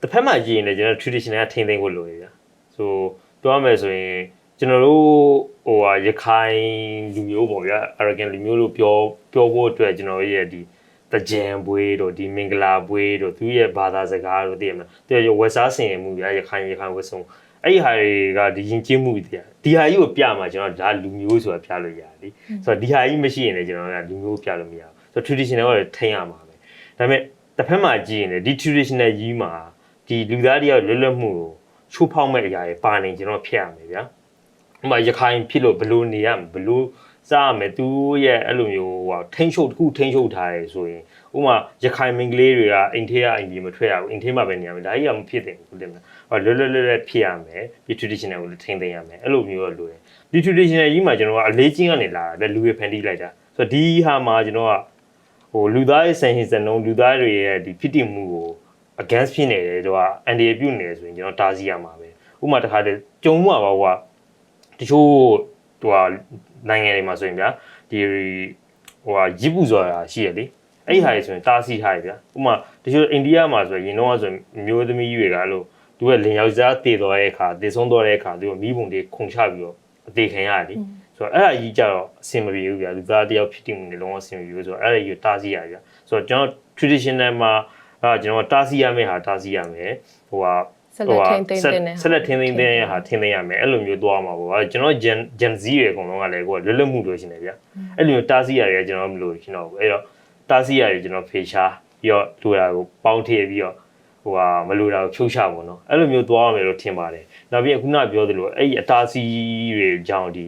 တစ်ဖက်မှာကြည့်ရင်လည်းကျွန်တော် traditional ကထိမ့်သိမ့်ဖို့လိုရဗျဆိုပြောရမယ်ဆိုရင်ကျွန်တော်တို့ဟိုဟာရခိုင်လူမျိုးပေါ့ဗျာ Arakan လူမျိုးလို့ပြောပြောဖို့အတွက်ကျွန်တော်ရဲ့ဒီ တကြံဘွေးတို့ဒီမင်္ဂလာဘွေးတို့သူရဲ့ဘာသာစကားတို့သိရမလားသူရဲ့ဝက်စားစင်ရမှုဗျာရခိုင်ရခိုင်ဝက်ဆုံးအဲ့ဒီဟာတွေကဒီယဉ်ကျေးမှုတွေဒီဟာကြီးကိုပြမှာကျွန်တော်ဒါလူမျိုးဆိုတာပြလို့ရတယ်လीဆိုတော့ဒီဟာကြီးမရှိရင်လည်းကျွန်တော်ကလူမျိုးပြလို့မရဘူးဆိုတော့ traditional ကလည်းထိန်းရမှာပဲဒါပေမဲ့တစ်ဖက်မှာကြည့်ရင်လည်းဒီ traditional ကြီးမှာဒီလူသားတယောက်လွတ်လပ်မှုကိုချိုးဖောက်မဲ့အရာတွေပါနေကျွန်တော်ဖျက်ရမယ်ဗျာဥပမာရခိုင်ဖြစ်လို့ဘလို့နေရမလဲဘလို့ စားရမယ်သူရဲ့အဲ့လိုမျိုးဟိုထိန်းချုပ်တစ်ခုထိန်းချုပ်ထားရဲဆိုရင်ဥပမာရခိုင်မင်္ဂလေးတွေကအိမ်ထဲကအိမ်ကြီးမထွက်ရဘူးအိမ်ထဲမှာပဲနေရမယ်ဒါကြီးကမဖြစ်တယ်ဘူးတင်မလားဟောလွတ်လွတ်လပ်လပ်ဖြစ်ရမယ်ဒီ traditional ကိုလည်းထိန်းသိမ်းရမယ်အဲ့လိုမျိုးတော့လိုတယ်ဒီ traditional ကြီးမှာကျွန်တော်ကအလေးချင်းကနေလာတာလူတွေဖန်တီးလိုက်တာဆိုတော့ဒီဟာမှာကျွန်တော်ကဟိုလူသားရဲ့ဆန်ရှင်စံနှုန်းလူသားတွေရဲ့ဒီဖြစ်တည်မှုကို against ဖြစ်နေတယ်တော့အန်ဒီပြုတ်နေတယ်ဆိုရင်ကျွန်တော်တားဆီးရမှာပဲဥပမာတစ်ခါတည်းကြုံမှာပါဟိုကတချို့ ဟိုဟာနိုင်ငံတွေမှာဆိုရင်ဗျာဒီဟိုဟာရစ်ပူဆိုတာရှိရလေအဲ့ဒီဟာတွေဆိုရင်တားဆီးထားရဗျာဥပမာတချို့အိန္ဒိယမှာဆိုရင်ရင်တော့ဆိုရင်မျိုးသမီးတွေကအဲ့လိုသူကလင်ယောက်ျားတည်သွားတဲ့အခါတည်ဆုံးသွားတဲ့အခါသူကမိဘုံတွေခုန်ချပြီးတော့အသေးခံရတယ်ဆိုတော့အဲ့ဒါကြီးကြတော့အဆင်မပြေဘူးဗျာလူသားတယောက်ဖြစ်တည်မှုတွေလုံးဝအဆင်မပြေဘူးဆိုတော့အဲ့ဒါကြီးကိုတားဆီးရဗျာဆိုတော့ကျွန်တော် traditional မှာအဲ့ကျွန်တော်တားဆီးရမယ့်ဟာတားဆီးရမယ်ဟိုဟာ ဆက်လက်ထိန်းသိမ်းတဲ့နဲ့ဆက်လက်ထင်းသိမ်းတဲ့ဟာထင်းသိမ်းရမယ်အဲ့လိုမျိုးသွားမှာပေါ့ဗျာကျွန်တော် gen gen z တွေအကုန်လုံးကလည်းကိုကလွတ်လပ်မှုလိုချင်တယ်ဗျာအဲ့လိုမျိုးတားဆီးရတယ်ကျွန်တော်မလို့ကျွန်တော်ဘူးအဲ့တော့တားဆီးရတယ်ကျွန်တော်ဖေရှားပြီးတော့လူတာကိုပေါင်းထည့်ပြီးတော့ဟိုဟာမလိုတာကိုဖြုတ်ချပါတော့အဲ့လိုမျိုးသွားရမယ်လို့ထင်ပါတယ်နောက်ပြီးခုနပြောသလိုအဲ့ဒီအတားဆီးတွေကြောင့်ဒီ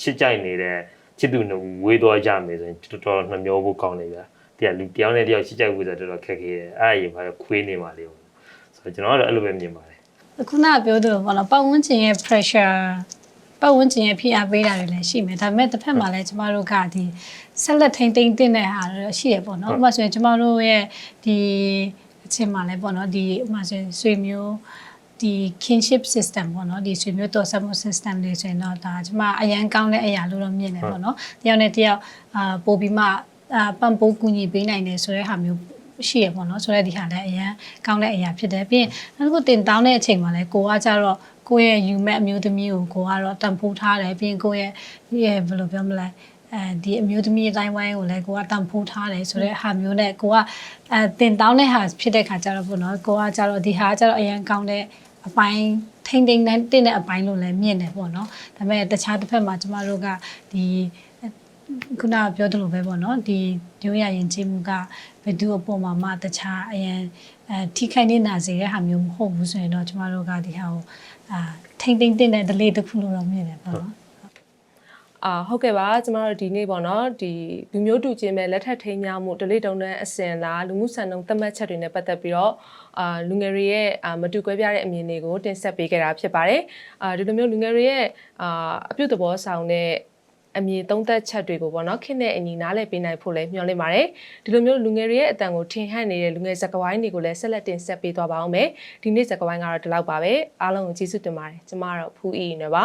ချစ်ကြိုက်နေတဲ့ချစ်သူနှစ်ဦးဝေးသွားကြမယ်ဆိုရင်တော်တော်နှမျောဖို့ကောင်းတယ်ဗျာတရားလူတယောက်နဲ့တယောက်ချစ်ကြိုက်ဖို့ဆိုတော့တော်တော်ခက်ခဲတယ်အဲ့ဒါရင်ဘာလဲခွေးနေပါလေဆို တော့ကျွန်တော်ကတော့အဲ့လိုပဲမြင်ပါတယ်ခုနကပြောသလိုပေါ့နော်ပတ်ဝန်းကျင်ရဲ့ pressure ပတ်ဝန်းကျင်ရဲ့ဖိအားပေးတာတွေလည်းရှိမယ်ဒါပေမဲ့တစ်ဖက်မှာလည်းကျမတို့ကဒီဆက်လက်ထိန်သိမ်းတင်တဲ့ဟာတွေရှိရပေါ့နော်ဥပမာဆိုရင်ကျမတို့ရဲ့ဒီအချင်းမှာလည်းပေါ့နော်ဒီဥပမာဆိုရင်ဆွေမျိုးဒီ kinship system ပေါ့နော်ဒီဆွေမျိုးတော်ဆက်မှု system တွေဆိုရင်တော့ဒါကျမအရန်ကောင်းတဲ့အရာလို့တော့မြင်တယ်ပေါ့နော်တယောက်နဲ့တယောက်အာပို့ပြီးမှအာပံ့ပိုးကူညီပေးနိုင်တယ်ဆိုတဲ့ဟာမျိုး ရှိရပေါ့နော်ဆိုတော့ဒီဟာလည်းအရန်ကောင်းတဲ့အရာဖြစ်တယ်ပြီးရင်နောက်တစ်ခုတင်တောင်းတဲ့အချိန်မှာလည်းကိုကကြတော့ကိုယ့်ရဲ့ယူမဲ့အမျိုးသမီးကိုကိုကတော့တန်ဖိုးထားတယ်ပြီးရင်ကိုယ့်ရဲ့ရဲ့ဘယ်လိုပြောမလဲအဲဒီအမျိုးသမီးအတိုင်းဝိုင်းကိုလည်းကိုကတန်ဖိုးထားတယ်ဆိုတဲ့ဟာမျိုးနဲ့ကိုကအဲတင်တောင်းတဲ့ဟာဖြစ်တဲ့ခါကျတော့ပေါ့နော်ကိုကကြတော့ဒီဟာကကြတော့အရန်ကောင်းတဲ့အပိုင်းထိမ့်ထိမ့်တိုင်းတင်တဲ့အပိုင်းလို့လည်းမြင်တယ်ပေါ့နော်ဒါပေမဲ့တခြားတစ်ဖက်မှာကျမတို့ကဒီ ခုနကပြောသလိုပဲပေါ့နော်ဒီရိုးရရင်ချင်းမှုကဘယ်သူအပေါ်မှာမှတခြားအရင်အဲထိခိုက်နေနာစေတဲ့ဟာမျိုးမဟုတ်ဘူးဆိုရင်တော့ကျမတို့ကဒီဟာကိုအာထိမ့်သိမ့်တင်တဲ့ delay တစ်ခုလို့တော့မြင်တယ်ပေါ့နော်အာဟုတ်ကဲ့ပါကျမတို့ဒီနေ့ပေါ့နော်ဒီလူမျိုးတူချင်းပဲလက်ထပ်ထိမ်းများမှုဒလိတုံတဲ့အစင်လားလူမှုဆန်တုံသတ်မှတ်ချက်တွေနဲ့ပတ်သက်ပြီးတော့အာလူငယ်တွေရဲ့အာမတူကွဲပြားတဲ့အမြင်တွေကိုတင်ဆက်ပေးခဲ့တာဖြစ်ပါတယ်အာဒီလိုမျိုးလူငယ်တွေရဲ့အာအပြုသဘောဆောင်တဲ့ အမြင်သုံးသက်ချက်တွေကိုပေါ့နော်ခင်တဲ့အညီနားလည်ပေးနိုင်ဖို့လည်းမျှော်လင့်ပါတယ်ဒီလိုမျိုးလူငယ်တွေရဲ့အတန်ကိုထင်ဟပ်နေတဲ့လူငယ်ဇက်ကွိုင်းတွေကိုလည်းဆက်လက်တင်ဆက်ပေးသွားပါအောင်မယ်ဒီနေ့ဇက်ကွိုင်းကတော့ဒီလောက်ပါပဲအားလုံးကိုကျေးဇူးတင်ပါတယ်ကျမကတော့ဖူးအီနေပါ